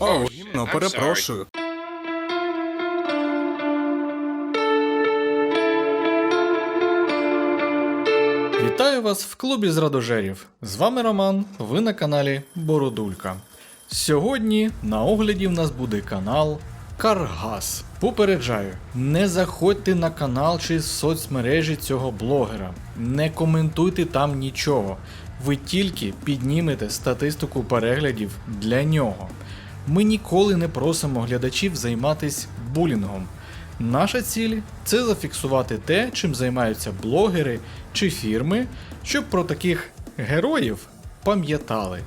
О, гімно, перепрошую. Вітаю вас в клубі зрадожерів. З вами Роман, ви на каналі Бородулька. Сьогодні на огляді в нас буде канал Каргас. Попереджаю, не заходьте на канал чи соцмережі цього блогера, не коментуйте там нічого. Ви тільки піднімете статистику переглядів для нього. Ми ніколи не просимо глядачів займатися булінгом. Наша ціль це зафіксувати те, чим займаються блогери чи фірми, щоб про таких героїв пам'ятали.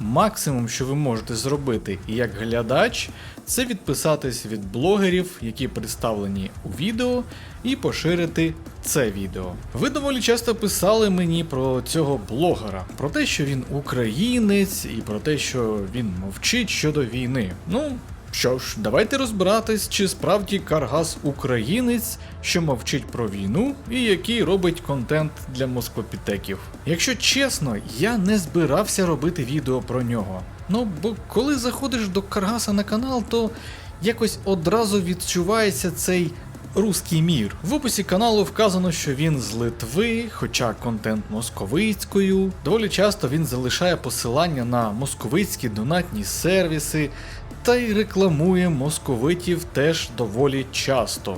Максимум, що ви можете зробити як глядач, це відписатись від блогерів, які представлені у відео, і поширити це відео. Ви доволі часто писали мені про цього блогера, про те, що він українець, і про те, що він мовчить щодо війни. Ну, що ж, давайте розбиратись, чи справді Каргас українець, що мовчить про війну, і який робить контент для москвопітеків. Якщо чесно, я не збирався робити відео про нього. Ну, бо коли заходиш до Каргаса на канал, то якось одразу відчувається цей Руський мір. В описі каналу вказано, що він з Литви, хоча контент московицькою. Доволі часто він залишає посилання на московицькі донатні сервіси, та й рекламує московитів теж доволі часто.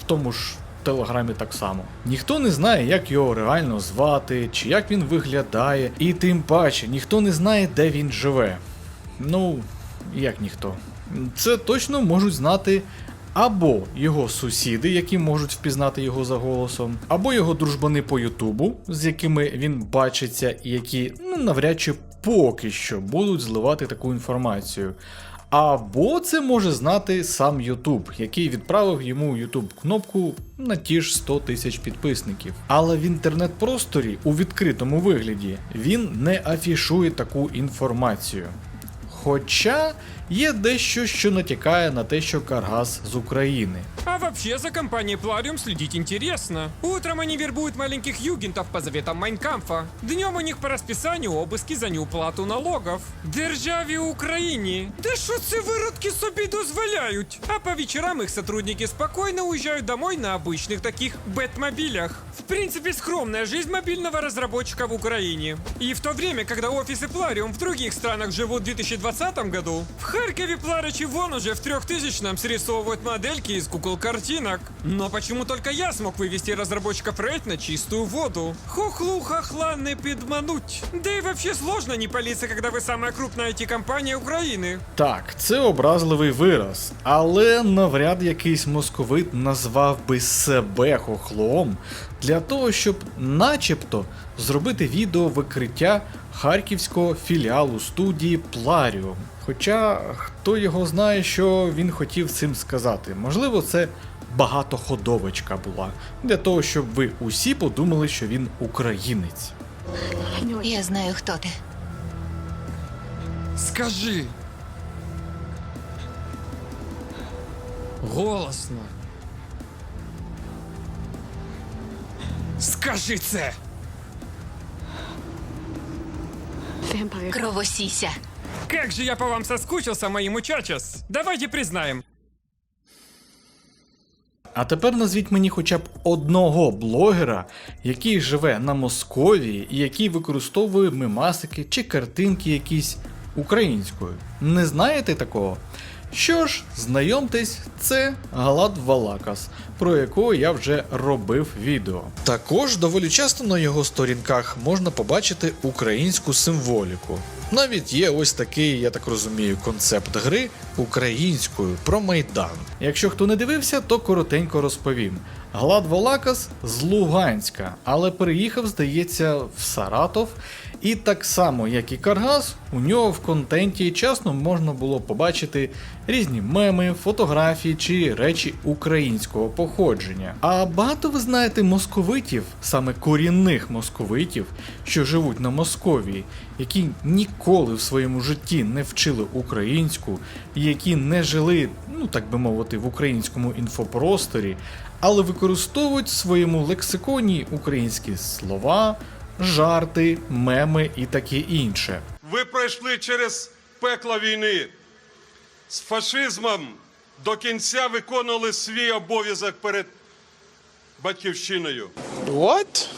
В тому ж телеграмі так само. Ніхто не знає, як його реально звати, чи як він виглядає, і тим паче ніхто не знає, де він живе. Ну, як ніхто. Це точно можуть знати або його сусіди, які можуть впізнати його за голосом, або його дружбани по Ютубу, з якими він бачиться, і які ну, навряд чи поки що будуть зливати таку інформацію. Або це може знати сам Ютуб, який відправив йому Ютуб кнопку на ті ж 100 тисяч підписників. Але в інтернет-просторі у відкритому вигляді він не афішує таку інформацію. Хоча є дещо, що натякає на те, що Каргас з України. А вообще за компанией Плариум следить интересно. Утром они вербуют маленьких югентов по заветам Майнкамфа. Днем у них по расписанию обыски за неуплату налогов. Державі Україні. Да що це виродки собі дозволяють? А по вечерам их сотрудники спокойно уезжают домой на обычных таких бэтмобилях. В принципе, скромная жизнь мобильного разработчика в Украине. И в то время, когда офисы Плариум в других странах живут в 2020 году, в Харькове Пларычи вон уже в 3000-м срисовывают модельки из кукол-картинок. Но почему только я смог вывести разработчиков рейд на чистую воду? Хохлу хохла не підмануть. Да и вообще сложно не палиться, когда вы самая крупная IT-компания Украины. Так, це образливий вираз, але навряд якийсь московит назвав би себе хохлом для того, щоб начебто зробити відео викриття харківського філіалу студії Пларіум. Хоча хто його знає, що він хотів цим сказати. Можливо, це багатоходовочка була для того, щоб ви усі подумали, що він українець. Я знаю, хто ти. Скажи. Голосно. Скажи це! Кровосіся. Как же я по вам соскучился, мои мучачас! Давайте признаем, А тепер назвіть мені хоча б одного блогера, який живе на Московії і який використовує мемасики чи картинки якісь українською. Не знаєте такого? Що ж, знайомтесь, це Галат Валакас, про якого я вже робив відео. Також доволі часто на його сторінках можна побачити українську символіку. Навіть є ось такий, я так розумію, концепт гри українською про Майдан. Якщо хто не дивився, то коротенько розповім. Глад Волакас з Луганська, але переїхав, здається, в Саратов. І так само, як і Каргас, у нього в контенті часно можна було побачити різні меми, фотографії чи речі українського походження. А багато ви знаєте московитів, саме корінних московитів, що живуть на Московії, які ніколи в своєму житті не вчили українську, які не жили, ну так би мовити, в українському інфопросторі, але використовують в своєму лексиконі українські слова, жарти, меми і таке інше. Ви пройшли через пекло війни. з фашизмом до кінця виконували свій обов'язок перед батьківщиною. What?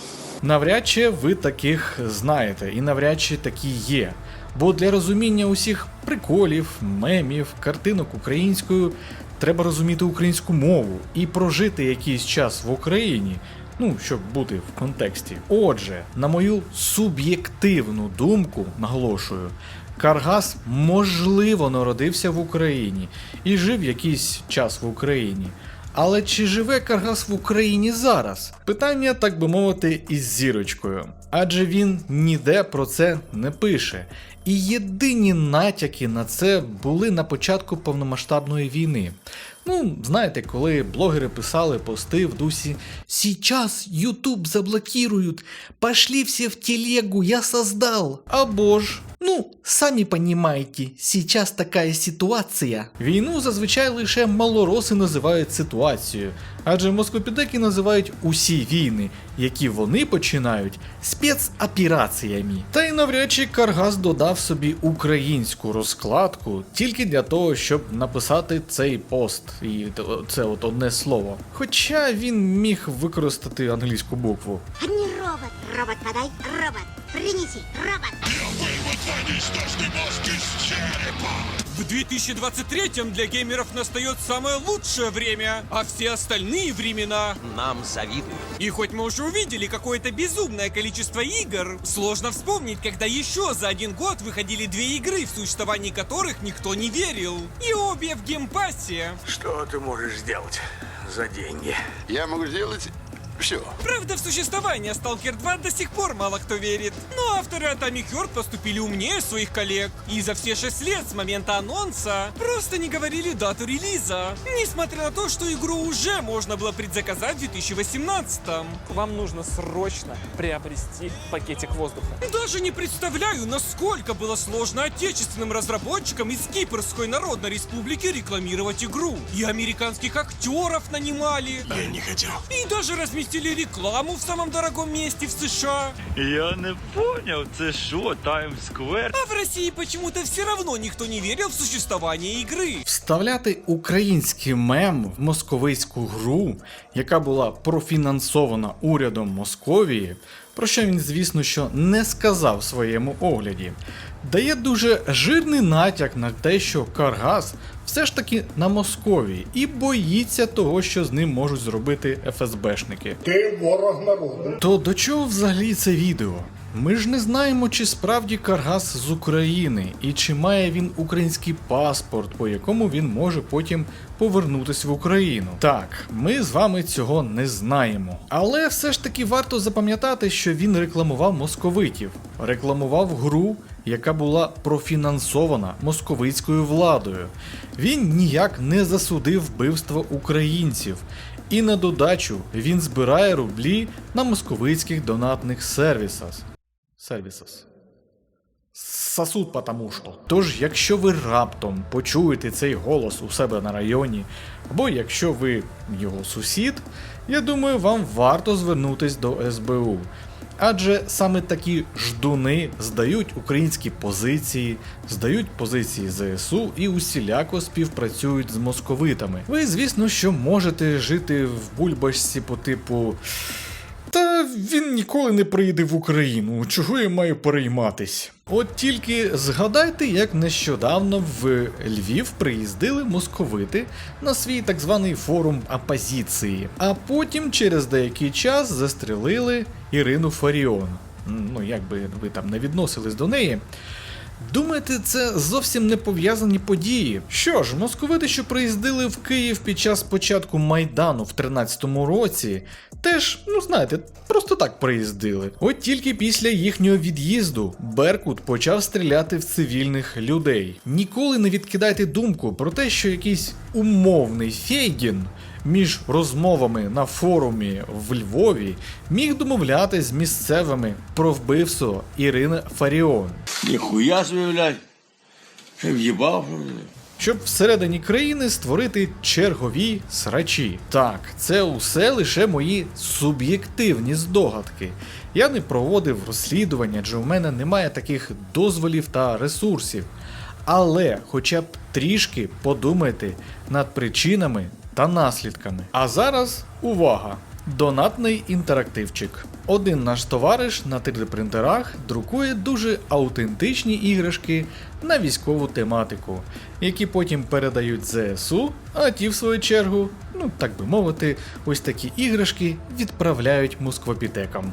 Навряд чи ви таких знаєте, і навряд чи такі є. Бо для розуміння усіх приколів, мемів, картинок українською треба розуміти українську мову і прожити якийсь час в Україні. Ну, щоб бути в контексті. Отже, на мою суб'єктивну думку, наголошую, Каргас можливо народився в Україні і жив якийсь час в Україні. Але чи живе Каргас в Україні зараз? Питання, так би мовити, із зірочкою. Адже він ніде про це не пише. І єдині натяки на це були на початку повномасштабної війни. Ну, знаєте, коли блогери писали пости в дусі «Сейчас YouTube заблокируют, пошли все в телегу, я создал». Або ж Ну, самі понімаєте, сейчас такая ситуація. Війну зазвичай лише малороси називають ситуацією, адже москопідеки називають усі війни, які вони починають спецопераціями. Та й навряд чи Каргас додав собі українську розкладку тільки для того, щоб написати цей пост, і це от одне слово. Хоча він міг використати англійську букву. Робот. Робот подай. Робот. Принеси. Робот. В 2023-м для геймеров настает самое лучшее время, а все остальные времена Нам завидуют. И хоть мы уже увидели какое-то безумное количество игр, сложно вспомнить, когда еще за один год выходили две игры, в существовании которых никто не верил. И обе в геймпассе. Что ты можешь сделать за деньги? Я могу сделать все. Правда, в существование Stalker 2 до сих пор мало кто верит. Но авторы Atomic Heart поступили умнее своих коллег. И за все 6 лет с момента анонса просто не говорили дату релиза. Несмотря на то, что игру уже можно было предзаказать в 2018 Вам нужно срочно приобрести пакетик воздуха. Даже не представляю, насколько было сложно отечественным разработчикам из Кипрской Народной Республики рекламировать игру. И американских актеров нанимали. Я не хотел. И даже разместили рекламу в самом дорогом месте в США. Я не понял, це що, Таймс-сквер? А в России почему-то все равно никто не верил в существование игры. Вставляти український мем в московицьку гру, яка була профінансована урядом Московії, про що він, звісно, що не сказав в своєму огляді, дає дуже жирний натяк на те, що Каргас все ж таки на Московії і боїться того, що з ним можуть зробити ФСБшники. Ти ворог народу. То до чого взагалі це відео? Ми ж не знаємо, чи справді Каргас з України і чи має він український паспорт, по якому він може потім повернутися в Україну. Так, ми з вами цього не знаємо. Але все ж таки варто запам'ятати, що він рекламував московитів, рекламував гру, яка була профінансована московицькою владою. Він ніяк не засудив вбивство українців. І на додачу він збирає рублі на московицьких донатних сервісах. Сервісас. Сосуд потому що. Тож, якщо ви раптом почуєте цей голос у себе на районі, або якщо ви його сусід, я думаю, вам варто звернутись до СБУ. Адже саме такі ждуни здають українські позиції, здають позиції ЗСУ і усіляко співпрацюють з московитами. Ви, звісно, що можете жити в бульбашці по типу. Він ніколи не приїде в Україну, чого я маю перейматись? От тільки згадайте, як нещодавно в Львів приїздили московити на свій так званий форум опозиції, а потім через деякий час застрелили Ірину Фаріон. Ну, як би ви там не відносились до неї. Думаєте, це зовсім не пов'язані події? Що ж, московити, що приїздили в Київ під час початку Майдану в 13-му році, теж, ну знаєте, просто так приїздили. От тільки після їхнього від'їзду Беркут почав стріляти в цивільних людей. Ніколи не відкидайте думку про те, що якийсь умовний Фейгін між розмовами на форумі в Львові міг домовлятись з місцевими про вбивство Ірини Фаріон. Ніхуя блядь. В'їбав. щоб всередині країни створити чергові срачі. Так, це усе лише мої суб'єктивні здогадки. Я не проводив розслідування, адже у мене немає таких дозволів та ресурсів. Але хоча б трішки подумайте над причинами та наслідками. А зараз увага! Донатний інтерактивчик. Один наш товариш на 3D принтерах друкує дуже аутентичні іграшки на військову тематику, які потім передають ЗСУ, а ті, в свою чергу, ну так би мовити, ось такі іграшки відправляють москвопітекам.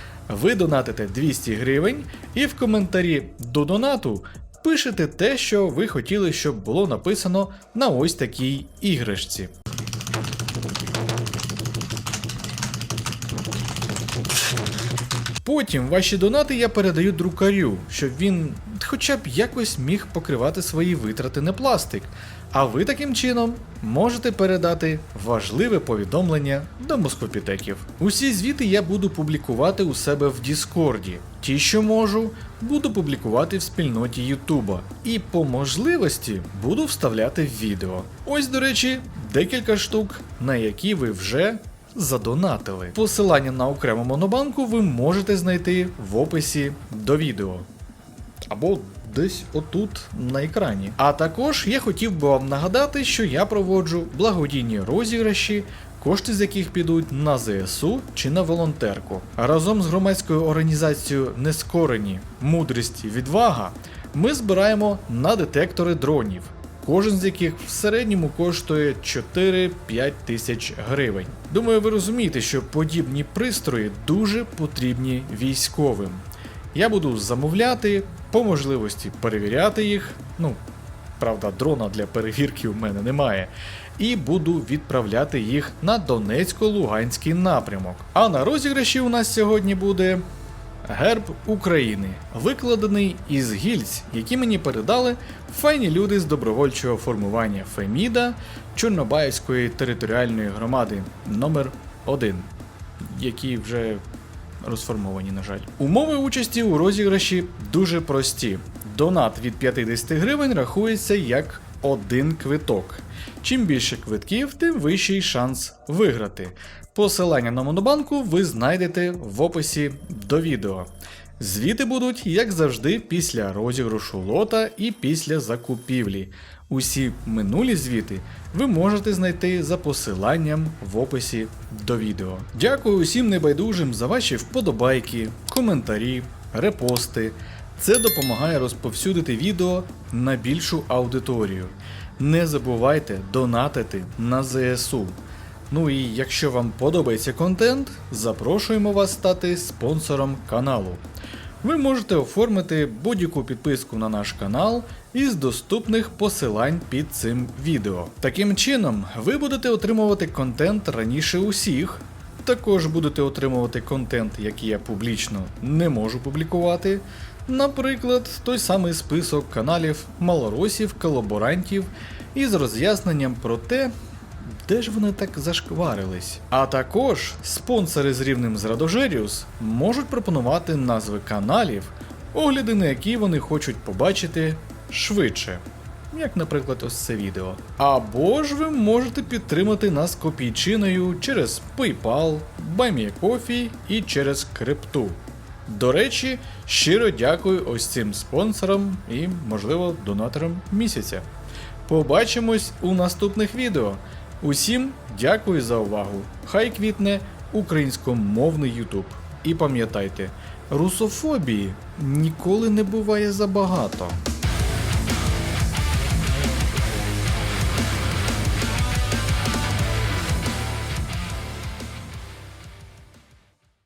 Ви донатите 200 гривень і в коментарі до донату пишете те, що ви хотіли, щоб було написано на ось такій іграшці. Потім ваші донати я передаю друкарю, щоб він хоча б якось міг покривати свої витрати на пластик. А ви таким чином можете передати важливе повідомлення до москопітеків. Усі звіти я буду публікувати у себе в Діскорді. Ті, що можу, буду публікувати в спільноті Ютуба. І по можливості буду вставляти в відео. Ось, до речі, декілька штук, на які ви вже задонатили. Посилання на окрему монобанку ви можете знайти в описі до відео. Або десь отут на екрані. А також я хотів би вам нагадати, що я проводжу благодійні розіграші, кошти з яких підуть на ЗСУ чи на волонтерку. Разом з громадською організацією Нескорені Мудрість і Відвага ми збираємо на детектори дронів. Кожен з яких в середньому коштує 4-5 тисяч гривень. Думаю, ви розумієте, що подібні пристрої дуже потрібні військовим. Я буду замовляти, по можливості перевіряти їх. Ну, правда, дрона для перевірки в мене немає. І буду відправляти їх на Донецько-Луганський напрямок. А на розіграші у нас сьогодні буде герб України, викладений із гільць, які мені передали файні люди з добровольчого формування Феміда Чорнобаївської територіальної громади номер 1 які вже розформовані, на жаль. Умови участі у розіграші дуже прості. Донат від 50 гривень рахується як один квиток. Чим більше квитків, тим вищий шанс виграти. Посилання на монобанку ви знайдете в описі до відео. Звіти будуть, як завжди, після розіграшу лота і після закупівлі. Усі минулі звіти ви можете знайти за посиланням в описі до відео. Дякую усім небайдужим за ваші вподобайки, коментарі, репости. Це допомагає розповсюдити відео на більшу аудиторію. Не забувайте донатити на ЗСУ. Ну і якщо вам подобається контент, запрошуємо вас стати спонсором каналу. Ви можете оформити будь-яку підписку на наш канал із доступних посилань під цим відео. Таким чином, ви будете отримувати контент раніше усіх. Також будете отримувати контент, який я публічно не можу публікувати. Наприклад, той самий список каналів малоросів, колаборантів із роз'ясненням про те, де ж вони так зашкварились? А також спонсори з рівнем з Радожеріус можуть пропонувати назви каналів, огляди на які вони хочуть побачити швидше. Як, наприклад, ось це відео. Або ж ви можете підтримати нас копійчиною через PayPal, BuyMeACoffee і через крипту. До речі, щиро дякую ось цим спонсорам і, можливо, донаторам місяця. Побачимось у наступних відео. Усім дякую за увагу. Хай квітне українськомовний Ютуб. І пам'ятайте, русофобії ніколи не буває забагато.